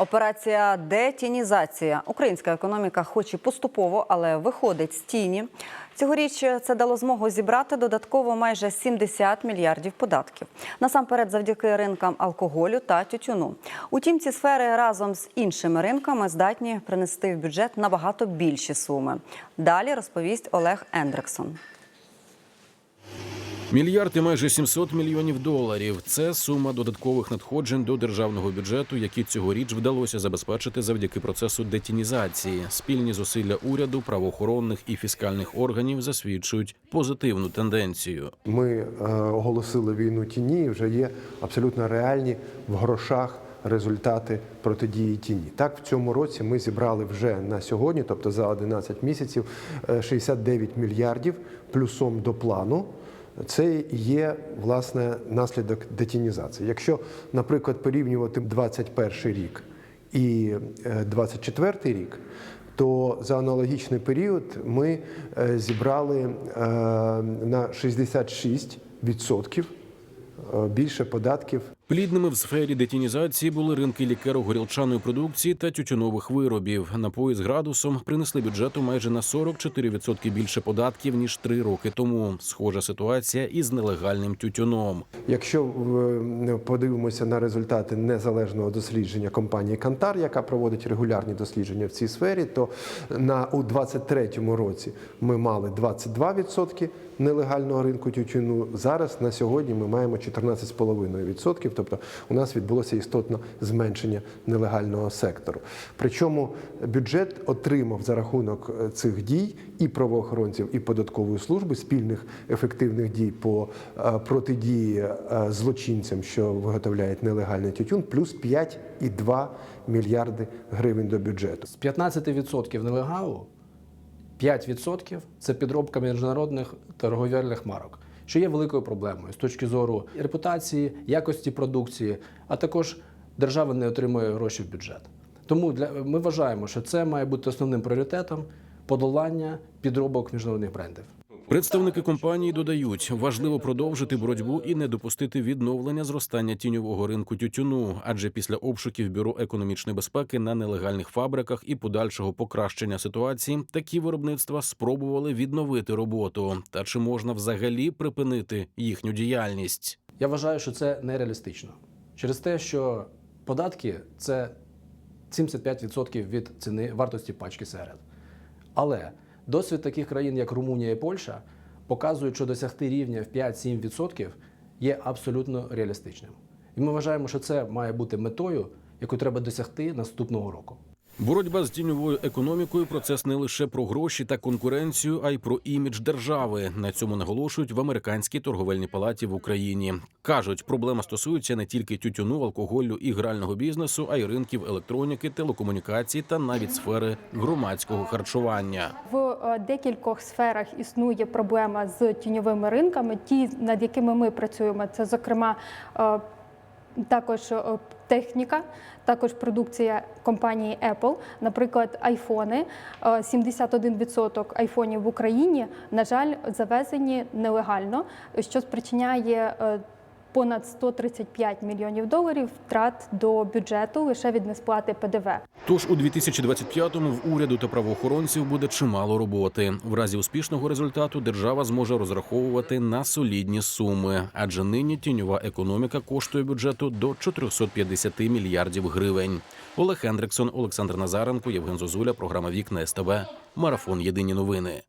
Операція детінізація. Українська економіка, хоч і поступово, але виходить з тіні. Цьогоріч це дало змогу зібрати додатково майже 70 мільярдів податків. Насамперед, завдяки ринкам алкоголю та тютюну. Утім, ці сфери разом з іншими ринками здатні принести в бюджет набагато більші суми. Далі розповість Олег Ендрексон. Мільярд і майже 700 мільйонів доларів. Це сума додаткових надходжень до державного бюджету, які цьогоріч вдалося забезпечити завдяки процесу детінізації. Спільні зусилля уряду, правоохоронних і фіскальних органів засвідчують позитивну тенденцію. Ми е, оголосили війну тіні, вже є абсолютно реальні в грошах результати протидії тіні. Так, в цьому році ми зібрали вже на сьогодні, тобто за 11 місяців, е, 69 мільярдів плюсом до плану. Це є власне наслідок детінізації. Якщо, наприклад, порівнювати 21 рік і е, 24 рік, то за аналогічний період ми е, зібрали е, на 66% е, більше податків Плідними в сфері детінізації були ринки лікеро-горілчаної продукції та тютюнових виробів. Напої з градусом принесли бюджету майже на 44% більше податків ніж три роки тому. Схожа ситуація із нелегальним тютюном. Якщо е, подивимося на результати незалежного дослідження компанії Кантар, яка проводить регулярні дослідження в цій сфері, то на у 2023 році ми мали 22% нелегального ринку тютюну. Зараз на сьогодні ми маємо 14,5%. Тобто у нас відбулося істотне зменшення нелегального сектору. Причому бюджет отримав за рахунок е, цих дій і правоохоронців, і податкової служби спільних ефективних дій по е, протидії е, злочинцям, що виготовляють нелегальний тютюн, плюс 5,2 мільярди гривень до бюджету. З 15% нелегалу 5% це підробка міжнародних торговельних марок, що є великою проблемою з точки зору репутації, якості продукції, а також держава не отримує гроші в бюджет. Тому для, ми вважаємо, що це має бути основним пріоритетом подолання підробок міжнародних брендів. Представники компанії додають, важливо продовжити боротьбу і не допустити відновлення зростання тіньового ринку тютюну, адже після обшуків бюро економічної безпеки на нелегальних фабриках і подальшого покращення ситуації такі виробництва спробували відновити роботу. Та чи можна взагалі припинити їхню діяльність? Я вважаю, що це нереалістично через те, що податки це 75% від ціни вартості пачки сигарет. Але досвід таких країн, як Румунія і Польща, показує, що досягти рівня в 5-7% є абсолютно реалістичним. І ми вважаємо, що це має бути метою, яку треба досягти наступного року. Боротьба з тіньовою економікою процес не лише про гроші та конкуренцію, а й про імідж держави. На цьому наголошують в американській торговельній палаті в Україні. кажуть, проблема стосується не тільки тютюну, алкоголю і грального бізнесу, а й ринків електроніки, телекомунікацій та навіть сфери громадського харчування. В е, декількох сферах існує проблема з тіньовими ринками. Ті, над якими ми працюємо, це зокрема е, також е, техніка, також продукція компанії Apple. Наприклад, айфони. Е, 71% айфонів в Україні, на жаль, завезені нелегально, що спричиняє е, понад 135 мільйонів доларів втрат до бюджету лише від несплати ПДВ. Тож у 2025-му в уряду та правоохоронців буде чимало роботи. В разі успішного результату держава зможе розраховувати на солідні суми, адже нині тіньова економіка коштує бюджету до 450 мільярдів гривень. Олег Хендриксон, Олександр Назаренко, Євген Зозуля, програма Вікна СТБ. Марафон Єдині новини.